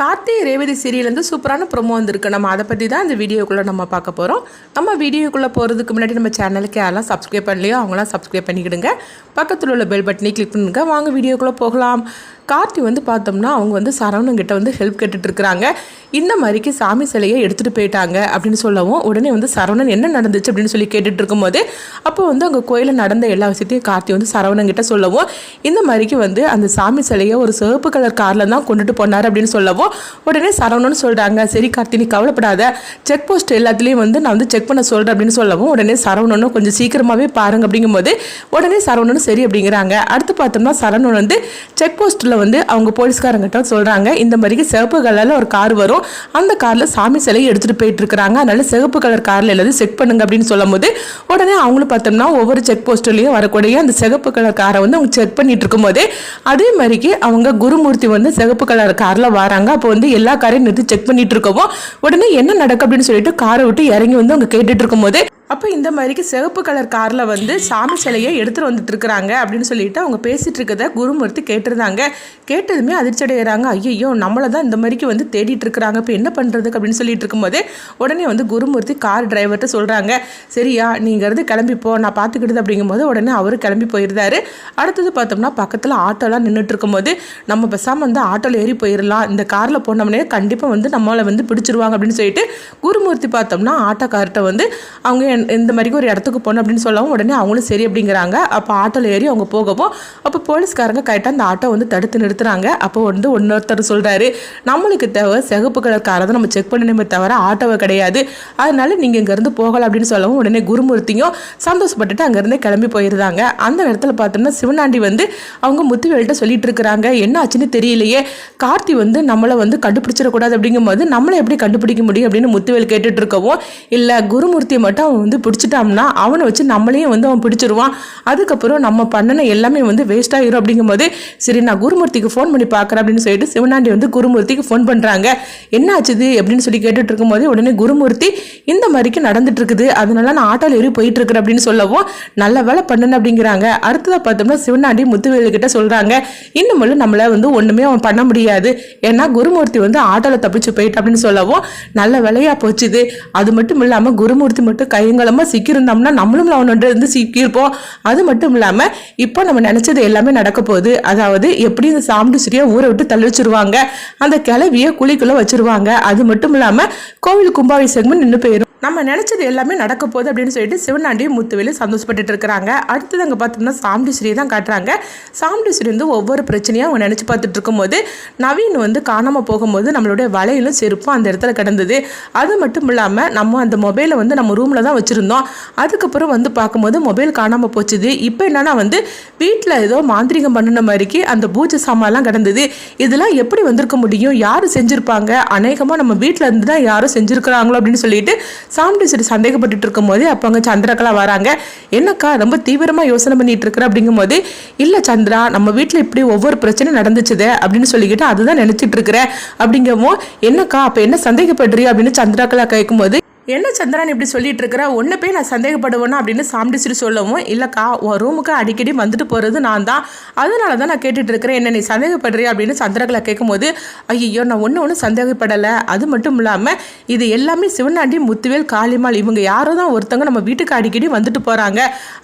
கார்த்திகை ரேவதி சீரியல்லேருந்து சூப்பரான ப்ரொமோ வந்திருக்கு. நம்ம அதை பற்றி தான் இந்த வீடியோக்குள்ளே நம்ம பார்க்க போகிறோம் நம்ம வீடியோக்குள்ளே போகிறதுக்கு முன்னாடி நம்ம சேனலுக்கு யாரெல்லாம் சப்ஸ்கிரைப் பண்ணலையோ அவங்களாம் சப்ஸ்கிரைப் பண்ணிக்கிடுங்க. பக்கத்தில் உள்ள பெல் பட்டனை கிளிக் பண்ணுங்கள் வாங்க வீடியோக்குள்ளே போகலாம். கார்த்தி வந்து பார்த்தோம்னா அவங்க வந்து சரவணங்கிட்ட வந்து ஹெல்ப் கேட்டுட்டு இருக்கிறாங்க. இந்த மாதிரிக்கு சாமி சிலையை எடுத்துகிட்டு போயிட்டாங்க அப்படின்னு சொல்லவும் உடனே வந்து சரவணன் என்ன நடந்துச்சு அப்படின்னு சொல்லி கேட்டுட்டு இருக்கும்போது அப்போ வந்து அங்கே கோயிலில் நடந்த எல்லா விஷயத்தையும் கார்த்தி வந்து சரவணங்கிட்ட சொல்லவும் இந்த மாதிரிக்கு வந்து அந்த சாமி சிலையை ஒரு சிவப்பு கலர் காரில் தான் கொண்டுட்டு போனார் அப்படின்னு சொல்லவும் உடனே சரவணன் சொல்கிறாங்க சரி கார்த்தி நீ கவலைப்படாத. செக் போஸ்ட் எல்லாத்துலேயும் வந்து நான் வந்து செக் பண்ண சொல்கிறேன் அப்படின்னு சொல்லவும் உடனே சரவணனும் கொஞ்சம் சீக்கிரமாகவே பாருங்க அப்படிங்கும்போது உடனே சரவணனும் சரி அப்படிங்கிறாங்க. அடுத்து பார்த்தோம்னா சரவணன் வந்து செக் போஸ்ட்டில் வந்து அவங்க போலீஸ்காரங்கிட்ட சொல்கிறாங்க இந்த மாதிரிக்கு சிவப்பு கலரில் ஒரு கார் வரும் அந்த காரில் சாமி சிலையை எடுத்துகிட்டு போயிட்டு இருக்கிறாங்க. அதனால சிவப்பு கலர் காரில் எல்லாத்தையும் செக் பண்ணுங்க அப்படின்னு சொல்லும் போது உடனே அவங்களும் பார்த்தோம்னா ஒவ்வொரு செக் போஸ்ட்லேயும் வரக்கூடிய அந்த சிகப்பு கலர் காரை வந்து அவங்க செக் பண்ணிட்டு இருக்கும்போது அதே மாதிரிக்கு அவங்க குருமூர்த்தி வந்து சிகப்பு கலர் காரில் வராங்க. அப்போ வந்து எல்லா காரையும் நிறுத்தி செக் பண்ணிட்டு இருக்கவும் உடனே என்ன நடக்கு அப்படின்னு சொல்லிட்டு காரை விட்டு இறங்கி வந்து அவங்க கேட்டுட்டு இருக்கும்போது அப்போ இந்த மாதிரிக்கு சிவப்பு கலர் காரில் வந்து சாமி சிலையை எடுத்துகிட்டு வந்துட்டுருக்குறாங்க அப்படின்னு சொல்லிட்டு அவங்க பேசிகிட்டு இருக்கத குருமூர்த்தி கேட்டிருந்தாங்க. கேட்டதுமே அதிர்ச்சி அடைகிறாங்க ஐயோ நம்மளை தான் இந்த மாதிரிக்கு வந்து தேடிட்டு இருக்கிறாங்க. இப்போ என்ன பண்ணுறதுக்கு அப்படின்னு சொல்லிட்டு இருக்கும்போது உடனே வந்து குருமூர்த்தி கார் டிரைவர்கிட்ட சொல்கிறாங்க சரியா நீங்கள் இருந்து கிளம்பி போ. நான் பார்த்துக்கிடுது அப்படிங்கும்போது உடனே அவர் கிளம்பி போயிருந்தாரு. அடுத்தது பார்த்தோம்னா பக்கத்தில் ஆட்டோலாம் நின்றுட்டு இருக்கும்போது நம்ம பேசாமல் வந்து ஆட்டோவில் ஏறி போயிடலாம் இந்த காரில் போனோம்னே கண்டிப்பாக வந்து நம்மளை வந்து பிடிச்சிருவாங்க அப்படின்னு சொல்லிட்டு குருமூர்த்தி பார்த்தோம்னா ஆட்டோக்கார்ட்ட வந்து அவங்க இந்த மாதிரி ஒரு இடத்துக்கு போகணும் அப்படின்னு சொல்லவும் உடனே அவங்களும் சரி அப்படிங்கிறாங்க. அப்போ ஆட்டோவில் ஏறி அவங்க போகவும் அப்போ போலீஸ்காரங்க கரெக்டாக அந்த ஆட்டோ வந்து தடுத்து நிறுத்துறாங்க. அப்போ வந்து இன்னொருத்தர் சொல்கிறாரு நம்மளுக்கு தேவை சிகப்பு கலர் காரை தான் நம்ம செக் பண்ணணுமே தவிர ஆட்டோவை கிடையாது. அதனால நீங்கள் இங்கேருந்து போகலாம் அப்படின்னு சொல்லவும் உடனே குருமூர்த்தியும் சந்தோஷப்பட்டுட்டு அங்கேருந்தே கிளம்பி போயிருந்தாங்க. அந்த இடத்துல பார்த்தோம்னா சிவனாண்டி வந்து அவங்க முத்துவேல்கிட்ட சொல்லிட்டு இருக்கிறாங்க. என்ன ஆச்சுன்னு தெரியலையே. கார்த்தி வந்து நம்மளை வந்து கண்டுபிடிச்சிடக்கூடாது. அப்படிங்கும்போது நம்மளை எப்படி கண்டுபிடிக்க முடியும் அப்படின்னு முத்துவேல் கேட்டுட்டு இருக்கவும் இல்லை குருமூர்த்தியை மட்டும் அவங்க வந்து பிடிச்சிட்டோம்னா அவனை வச்சு நம்மளையும் வந்து அவன் பிடிச்சிருவான். அதுக்கப்புறம் நம்ம பண்ணின எல்லாமே வந்து வேஸ்ட் ஆகிரும் அப்படிங்கும்போது சரி நான் குருமூர்த்திக்கு ஃபோன் பண்ணி பார்க்குறேன் அப்படின்னு சொல்லிட்டு சிவனாண்டி வந்து குருமூர்த்திக்கு ஃபோன் பண்ணுறாங்க என்ன ஆச்சுது அப்படின்னு சொல்லி கேட்டுட்டு இருக்கும்போது உடனே குருமூர்த்தி இந்த மாதிரிக்கு நடந்துட்டு இருக்குது. அதனால நான் ஆட்டோவில் ஏறி போயிட்டு இருக்கிறேன் அப்படின்னு சொல்லவும் நல்ல வேலை பண்ணுன அப்படிங்கிறாங்க. அடுத்ததாக பார்த்தோம்னா சிவனாண்டி முத்துவேலு கிட்ட சொல்கிறாங்க இன்னும் நம்மளை வந்து ஒன்றுமே அவன் பண்ண முடியாது. ஏன்னா குருமூர்த்தி வந்து ஆட்டோவில் தப்பிச்சு போயிட்டு அப்படின்னு சொல்லவும் நல்ல வேலையா போச்சுது அது மட்டும் இல்லாமல் குருமூர்த்தி மட்டும் கை கையங்கலமாக சிக்கியிருந்தோம்னா நம்மளும் அவனோட இருந்து சிக்கியிருப்போம். அது மட்டும் இல்லாமல் இப்போ நம்ம நினச்சது எல்லாமே நடக்க போகுது. அதாவது எப்படி இந்த சாம்பிட்டு சரியா ஊரை விட்டு தள்ளி வச்சிருவாங்க அந்த கிளவிய குழிக்குள்ளே வச்சிருவாங்க. அது மட்டும் இல்லாமல் கோவில் கும்பாபிஷேகமும் நின்று போயிடும் நம்ம நினச்சது எல்லாமே நடக்க போகுது அப்படின்னு சொல்லிட்டு சிவனாண்டியும் முத்துவேலும் சந்தோஷப்பட்டுட்டு இருக்கிறாங்க. அடுத்தது அங்கே பார்த்தோம்னா சாம்பிடி ஸ்ரீ தான் காட்டுறாங்க. சாம்பிடி ஸ்ரீ வந்து ஒவ்வொரு பிரச்சனையும் அவங்க நினச்சி பார்த்துட்டு இருக்கும்போது நவீன் வந்து காணாமல் போகும்போது நம்மளுடைய வலையிலும் செருப்பும் அந்த இடத்துல கிடந்தது. அது மட்டும் இல்லாமல் நம்ம அந்த மொபைலை வந்து நம்ம ரூமில் தான் வச்சுருந்தோம். அதுக்கப்புறம் வந்து பார்க்கும்போது மொபைல் காணாமல் போச்சுது. இப்போ என்னென்னா வந்து வீட்டில் ஏதோ மாந்திரிகம் பண்ணின மாதிரிக்கு அந்த பூஜை சாமான்லாம் கிடந்தது. இதெல்லாம் எப்படி வந்திருக்க முடியும்? யார் செஞ்சுருப்பாங்க? அநேகமாக நம்ம வீட்டில் இருந்து தான் யாரும் செஞ்சுருக்கிறாங்களோ அப்படின்னு சொல்லிட்டு சாமி சரி சந்தேகப்பட்டுட்டு இருக்கும்போது அப்போ அங்கே சந்திரகலா வராங்க. என்னக்கா ரொம்ப தீவிரமாக யோசனை பண்ணிட்டு இருக்கிற? அப்படிங்கும்போது இல்லை சந்திரா நம்ம வீட்டில் இப்படி ஒவ்வொரு பிரச்சனையும் நடந்துச்சுதே அப்படின்னு சொல்லிக்கிட்டு அதுதான் நினச்சிட்டு இருக்கிறேன் அப்படிங்கவும் என்னக்கா அப்போ என்ன சந்தேகப்படுறியா அப்படின்னு சந்திராக்கலா கேட்கும்போது என்ன சந்திரன் இப்படி சொல்லிட்டு இருக்கிற ஒன்று போய் நான் சந்தேகப்படுவேனா அப்படின்னு சாம்பிடிச்சிட்டு சொல்லவும் இல்லைக்கா உன் ரூமுக்கு அடிக்கடி வந்துட்டு போகிறது நான் தான் அதனால தான் நான் கேட்டுட்டு இருக்கிறேன் என்ன நீ சந்தேகப்படுறியா? அப்படின்னு சந்திரகலா கேட்கும்போது ஐயோ நான் ஒன்று ஒன்றும் சந்தேகப்படலை. அது மட்டும் இல்லாமல் இது எல்லாமே சிவனாண்டி முத்துவேல் காளிமால் இவங்க யாரோ தான் ஒருத்தவங்க நம்ம வீட்டுக்கு அடிக்கடி வந்துட்டு போகிறாங்க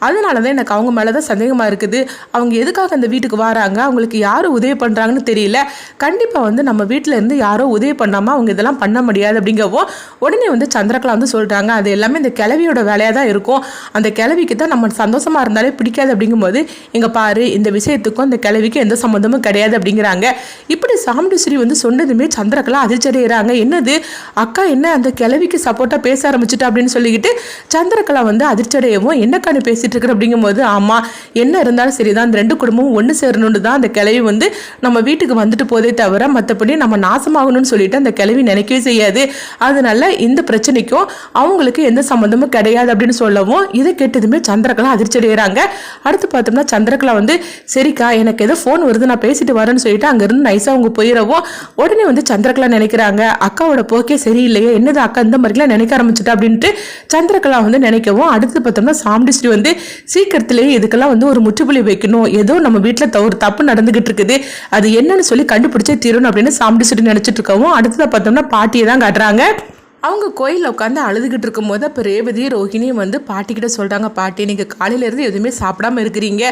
அதனால தான் எனக்கு அவங்க மேலே தான் சந்தேகமாக இருக்குது. அவங்க எதுக்காக அந்த வீட்டுக்கு வராங்க? அவங்களுக்கு யார் உதவி பண்ணுறாங்கன்னு தெரியல. கண்டிப்பாக வந்து நம்ம வீட்டில் இருந்து யாரோ உதவி பண்ணாமல் அவங்க இதெல்லாம் பண்ண முடியாது. அப்படிங்கவும் உடனே வந்து சந்திரகலா வந்து சொல்கிறாங்க அது எல்லாமே இந்த கிளவியோட வேலையாக தான் இருக்கும். அந்த கிளவிக்கு தான் நம்ம சந்தோஷமாக இருந்தாலே பிடிக்காது அப்படிங்கும்போது இங்கே பாரு இந்த விஷயத்துக்கும் அந்த கிளவிக்கும் எந்த சம்மந்தமும் கிடையாது அப்படிங்கிறாங்க. இப்படி சாமுண்டீஸ்வரி வந்து சொன்னதுமே சந்திரகலா அதிர்ச்சி அடைகிறாங்க என்னது? அக்கா என்ன அந்த கிளவிக்கு சப்போர்ட்டாக பேச ஆரம்பிச்சிட்டா? அப்படின்னு சொல்லிக்கிட்டு சந்திரகலா வந்து அதிர்ச்சி அடையவும் என்னக்கா பேசிகிட்டு இருக்கிற அப்படிங்கும்போது ஆமாம் என்ன இருந்தாலும் சரி தான் அந்த ரெண்டு குடும்பமும் ஒன்று சேரணும்னு தான் அந்த கிளவி வந்து நம்ம வீட்டுக்கு வந்துட்டு போதே தவிர மற்றபடி நம்ம நாசமாகணும்னு சொல்லிட்டு அந்த கிளவி நினைக்கவே செய்யாது. அதனால இந்த பிரச்சனைக்கும் அப்படிங்கவும் அவங்களுக்கு எந்த சம்மந்தமும் கிடையாது அப்படின்னு சொல்லவும் இதை கேட்டதுமே சந்திரகலா அதிர்ச்சி அடைகிறாங்க. அடுத்து பார்த்தோம்னா சந்திரகலா வந்து சரிக்கா எனக்கு ஏதோ ஃபோன் வருது நான் பேசிட்டு வரேன்னு சொல்லிட்டு அங்கேருந்து நைஸாக அவங்க போயிடவும் உடனே வந்து சந்திரகலா நினைக்கிறாங்க. அக்காவோட போக்கே சரியில்லையே என்னது அக்கா இந்த மாதிரிலாம் நினைக்க ஆரம்பிச்சுட்டா அப்படின்ட்டு சந்திரகலா வந்து நினைக்கவும் அடுத்து பார்த்தோம்னா சாம்பிஸ்ரீ வந்து சீக்கிரத்திலேயே இதுக்கெல்லாம் வந்து ஒரு முற்றுப்புள்ளி வைக்கணும். ஏதோ நம்ம வீட்டில் ஒரு தப்பு நடந்துகிட்டு இருக்குது. அது என்னன்னு சொல்லி கண்டுபிடிச்சே தீரணும் அப்படின்னு சாம்பிஸ்ரீ நினைச்சிட்டு இருக்கவும் அடுத்ததை பார்த்தோம்னா பாட்டியை தான் காட்டுறாங்க. அவங்க கோயிலில் உட்காந்து அழுதுகிட்டு இருக்கும்போது அப்போ ரேவதி ரோஹிணியும் வந்து பாட்டிக்கிட்ட சொல்கிறாங்க பாட்டி நீங்கள் காலையிலேருந்து எதுவுமே சாப்பிடாம இருக்கிறீங்க.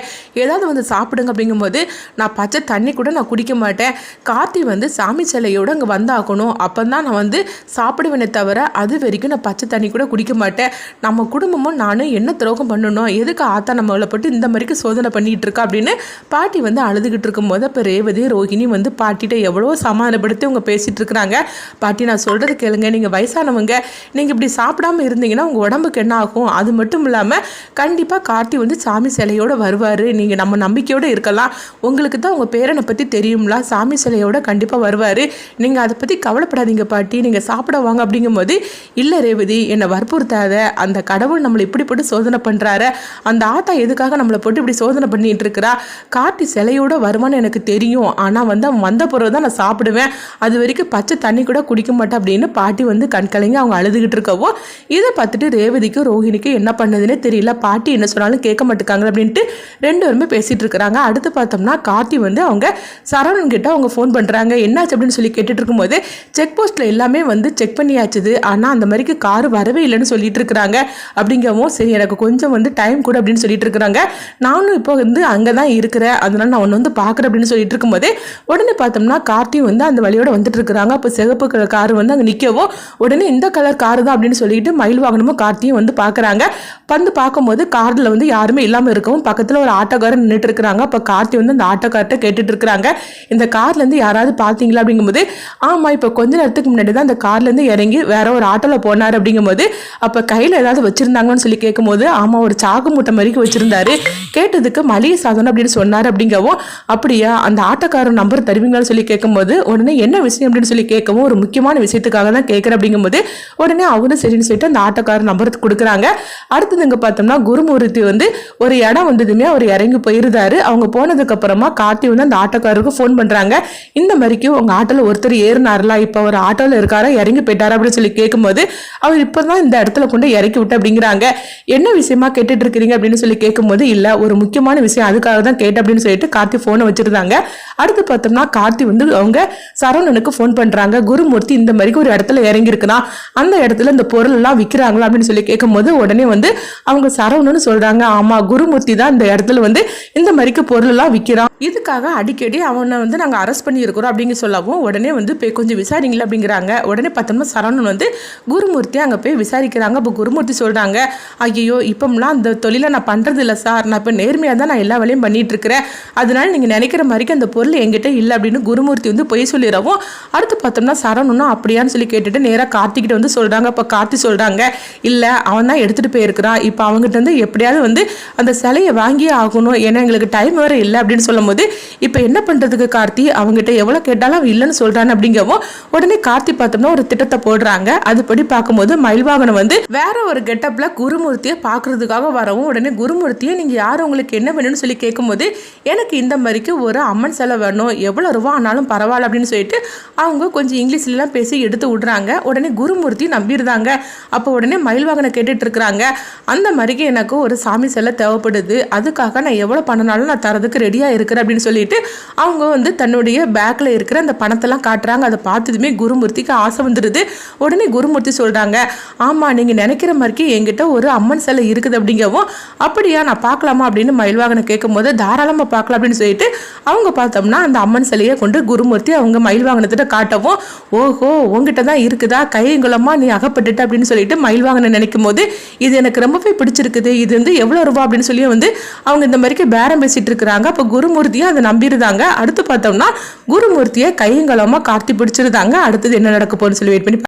ஏதாவது வந்து சாப்பிடுங்க. அப்படிங்கும்போது நான் பச்சை தண்ணி கூட நான் குடிக்க மாட்டேன். கார்த்தி வந்து சாமி சிலையோடு அங்கே வந்தாகணும். அப்போ தான் நான் வந்து சாப்பிடுவேனே தவிர அது வரைக்கும் நான் பச்சை தண்ணி கூட குடிக்க மாட்டேன். நம்ம குடும்பமும் நானும் என்ன துரோகம் பண்ணணும்? எதுக்கு ஆத்தா நம்மளை போட்டு இந்த மாதிரிக்கு சோதனை பண்ணிகிட்டு இருக்கா? அப்படின்னு பாட்டி வந்து அழுதுகிட்டு இருக்கும்போது அப்போ ரேவதி ரோஹிணி வந்து பாட்டிகிட்ட எவ்வளோ சமாதானப்படுத்தி அவங்க பேசிகிட்டு இருக்கிறாங்க. பாட்டி நான் சொல்கிறது கேளுங்க. நீங்கள் வயசாக வயசானவங்க நீங்கள் இப்படி சாப்பிடாம இருந்தீங்கன்னா உங்கள் உடம்புக்கு என்ன ஆகும் அது மட்டும் இல்லாமல் கண்டிப்பாக கார்த்தி வந்து சாமி சிலையோடு வருவார். நீங்கள் நம்ம நம்பிக்கையோடு இருக்கலாம். உங்களுக்கு தான் உங்கள் பேரனை பற்றி தெரியும்ல. சாமி சிலையோட கண்டிப்பாக வருவார். நீங்கள் அதை பற்றி கவலைப்படாதீங்க பாட்டி. நீங்கள் சாப்பிட வாங்க அப்படிங்கும்போது இல்லை ரேவதி என்னை வற்புறுத்தாத. அந்த கடவுள் நம்மளை இப்படி போட்டு சோதனை பண்ணுறாரு அந்த ஆத்தா எதுக்காக நம்மளை போட்டு இப்படி சோதனை பண்ணிட்டு இருக்கிறா? கார்த்தி சிலையோட வருமானு எனக்கு தெரியும். ஆனால் வந்து அவன் வந்த பிறகு தான் நான் சாப்பிடுவேன். அது வரைக்கும் பச்சை தண்ணி கூட குடிக்க மாட்டேன் அப்படின்னு பாட்டி வந்து கண் கலங்கி அவங்க அழுதுகிட்டு இருக்கவோ இதை பார்த்துட்டு ரேவதிக்கும் ரோஹிணிக்கும் என்ன பண்ணதுன்னே தெரியல. பாட்டி என்ன சொன்னாலும் கேட்க மாட்டேங்காங்க அப்படின்ட்டு ரெண்டு பேருமே பேசிகிட்டு இருக்கிறாங்க. அடுத்து பார்த்தோம்னா கார்த்தி வந்து அவங்க சரவணன் கிட்ட அவங்க ஃபோன் பண்ணுறாங்க என்னாச்சு அப்படின்னு சொல்லி கேட்டுட்டு இருக்கும்போது செக் போஸ்ட்டில் எல்லாமே வந்து செக் பண்ணியாச்சுது. ஆனால் அந்த மாதிரிக்கு கார் வரவே இல்லைன்னு சொல்லிட்டு இருக்கிறாங்க. அப்படிங்கவும் சரி எனக்கு கொஞ்சம் வந்து டைம் கூட அப்படின்னு சொல்லிட்டு இருக்கிறாங்க. நானும் இப்போ வந்து அங்கே தான் இருக்கிறேன். அதனால நான் ஒன்று வந்து பார்க்குறேன் அப்படின்னு சொல்லிட்டு இருக்கும்போது உடனே பார்த்தோம்னா கார்த்தி வந்து அந்த வழியோட வந்துட்டு இருக்கிறாங்க. அப்போ சிகப்பு கார் வந்து அங்கே நிற்கவோ உடனே உடனே இந்த கலர் காரு தான் அப்படின்னு சொல்லிட்டு மயில் வாகனமும் கார்த்தியும் வந்து பார்க்குறாங்க. வந்து பார்க்கும்போது காரில் வந்து யாருமே இல்லாமல் இருக்கவும் பக்கத்தில் ஒரு ஆட்டோக்காரர் நின்றுட்டு இருக்கிறாங்க. அப்போ கார்த்தி வந்து அந்த ஆட்டோக்கார்ட்ட கேட்டுட்டு இருக்கிறாங்க. இந்த கார்லேருந்து யாராவது பார்த்தீங்களா அப்படிங்கும்போது ஆமாம் இப்போ கொஞ்ச நேரத்துக்கு முன்னாடி தான் அந்த கார்லேருந்து இறங்கி வேற ஒரு ஆட்டோவில் போனார் அப்படிங்கும்போது அப்போ கையில் ஏதாவது வச்சுருந்தாங்கன்னு சொல்லி கேட்கும்போது ஆமாம் ஒரு சாக்கு மூட்டை மாதிரிக்கு வச்சுருந்தாரு. கேட்டதுக்கு மளிகை சாதனம் அப்படின்னு சொன்னார் அப்படிங்கவும் அப்படியா அந்த ஆட்டோக்காரர் நம்பர் தருவீங்கன்னு சொல்லி கேட்கும்போது உடனே என்ன விஷயம் அப்படின்னு சொல்லி கேட்கவும் ஒரு முக்கியமான விஷயத்துக்காக தான் கேட்குறேன் அப்படிங்கும்போது போது உடனே அவரும் சரின்னு சொல்லிட்டு அந்த ஆட்டோக்காரர் நம்பர் கொடுக்குறாங்க. அடுத்தது இங்கே பார்த்தோம்னா குருமூர்த்தி வந்து ஒரு இடம் வந்ததுமே அவர் இறங்கி போயிருந்தாரு. அவங்க போனதுக்கு அப்புறமா கார்த்தி வந்து அந்த ஆட்டோக்காரருக்கு ஃபோன் பண்ணுறாங்க இந்த மாதிரிக்கு உங்கள் ஆட்டோவில் ஒருத்தர் ஏறினார்ல இப்போ அவர் ஆட்டோவில் இருக்காரா இறங்கி போயிட்டாரா அப்படின்னு சொல்லி கேட்கும்போது அவர் இப்போ தான் இந்த இடத்துல கொண்டு இறக்கி விட்டு அப்படிங்கிறாங்க. என்ன விஷயமா கேட்டுட்டு இருக்கிறீங்க அப்படின்னு சொல்லி கேட்கும்போது இல்லை ஒரு முக்கியமான விஷயம் அதுக்காக தான் கேட்டு அப்படின்னு சொல்லிட்டு கார்த்தி ஃபோனை வச்சிருந்தாங்க. அடுத்து பார்த்தோம்னா கார்த்தி வந்து அவங்க சரவணனுக்கு ஃபோன் பண்ணுறாங்க குருமூர்த்தி இந்த மாதிரி ஒரு இடத்துல இறங்கி அந்த இடத்துல இந்த பொருள் எல்லாம் விற்கிறாங்களா அப்படின்னு சொல்லி கேட்கும்போது உடனே வந்து அவங்க சரவணன்னு சொல்றாங்க ஆமா குருமூர்த்தி தான் இந்த இடத்துல வந்து இந்த மாதிரிக்கு பொருள் எல்லாம் விற்கிறான் இதுக்காக அடிக்கடி அவனை வந்து நாங்கள் அரெஸ்ட் பண்ணியிருக்கிறோம் அப்படிங்க சொல்லவும் உடனே வந்து போய் கொஞ்சம் விசாரிங்களா அப்படிங்கிறாங்க. உடனே பார்த்தோம்னா சரவணன் வந்து குருமூர்த்தி அங்கே போய் விசாரிக்கிறாங்க. அப்போ குருமூர்த்தி சொல்கிறாங்க ஐயோ இப்போம்லாம் அந்த தொழிலை நான் பண்ணுறது இல்லை சார். நான் இப்போ நேர்மையாக தான் நான் எல்லா வேலையும் பண்ணிட்டு இருக்கிறேன் அதனால நீங்கள் நினைக்கிற மாதிரிக்கு அந்த பொருள் எங்கிட்ட இல்லை அப்படின்னு குருமூர்த்தி வந்து பொய் சொல்லிடவும் அடுத்து பார்த்தோம்னா சரவணனும் அப்படியான்னு சொல்லி கேட்டுட்டு நேராக கார்த்திகிட்ட வந்து சொல்கிறாங்க அப்போ கார்த்தி சொல்கிறாங்க இல்லை அவன் தான் எடுத்துகிட்டு போயிருக்கிறான். இப்போ அவங்ககிட்ட வந்து எப்படியாவது வந்து அந்த சிலையை வாங்கியே ஆகணும். ஏன்னா எங்களுக்கு டைம் வேறு இல்லை. அப்படின்னு சொல்லும் போது இப்போ என்ன பண்ணுறதுக்கு கார்த்தி? அவங்ககிட்ட எவ்வளோ கேட்டாலும் அவன் இல்லைன்னு சொல்கிறான் அப்படிங்கவும் உடனே கார்த்தி பார்த்தோம்னா ஒரு திட்டத்தை போடுறாங்க. அதுபடி பார்க்கும்போது மயில்வாகனம் வந்து வேற ஒரு கெட்டப்பில் குருமூர்த்தியை பார்க்கறதுக்காக வரவும் உடனே குருமூர்த்தியை நீங்கள் யார்? உங்களுக்கு என்ன வேணும்னு சொல்லி கேட்கும்போது எனக்கு இந்த மாதிரிக்கு ஒரு அம்மன் செலை வேணும். எவ்வளோ ரூபா ஆனாலும் பரவாயில்ல அப்படின்னு சொல்லிட்டு அவங்க கொஞ்சம் இங்கிலீஷ்லாம் பேசி எடுத்து விடுறாங்க. உடனே குருமூர்த்தி நம்பியிருந்தாங்க. அப்போ உடனே மயில்வாகனை கேட்டுட்டு இருக்கிறாங்க. அந்த மாதிரிக்கு எனக்கு ஒரு சாமி செல்ல தேவைப்படுது. அதுக்காக நான் எவ்வளோ பண்ணனாலும் நான் தரதுக்கு ரெடியாக இருக்கிறேன் அப்படின்னு சொல்லிட்டு அவங்க வந்து தன்னுடைய பேக்கில் இருக்கிற அந்த பணத்தெல்லாம் காட்டுறாங்க. அதை பார்த்ததுமே குருமூர்த்திக்கு ஆசை வந்துடுது உடனே குருமூர்த்தி சொல்கிறாங்க ஆமாம் நீங்கள் நினைக்கிற மாதிரிக்கு என்கிட்ட ஒரு அம்மன் சிலை இருக்குது அப்படிங்கவும் அப்படியா நான் பார்க்கலாமா? அப்படின்னு மயில்வாகனை கேட்கும் போது தாராளமாக பார்க்கலாம் அப்படின்னு சொல்லிட்டு அவங்க பார்த்தோம்னா அந்த அம்மன் சிலையை கொண்டு குருமூர்த்தி அவங்க மயில்வாகனத்திட்ட காட்டவும் ஓஹோ உங்ககிட்ட தான் இருக்குதா? கைங்குளமா நீ அகப்பட்டுட்ட அப்படின்னு சொல்லிட்டு மயில் வாங்கின நினைக்கும் போது இது எனக்கு ரொம்பவே பிடிச்சிருக்குது. இது வந்து எவ்வளோ ரூபா அப்படின்னு சொல்லி வந்து அவங்க இந்த மாதிரிக்கு பேரம் பேசிட்டு இருக்கிறாங்க. அப்போ குருமூர்த்தியும் அதை நம்பியிருந்தாங்க. அடுத்து பார்த்தோம்னா குருமூர்த்தியை கையங்கலமாக கார்த்தி பிடிச்சிருந்தாங்க. அடுத்தது என்ன நடக்க போகுதுன்னு சொல்லி வெயிட் பண்ணி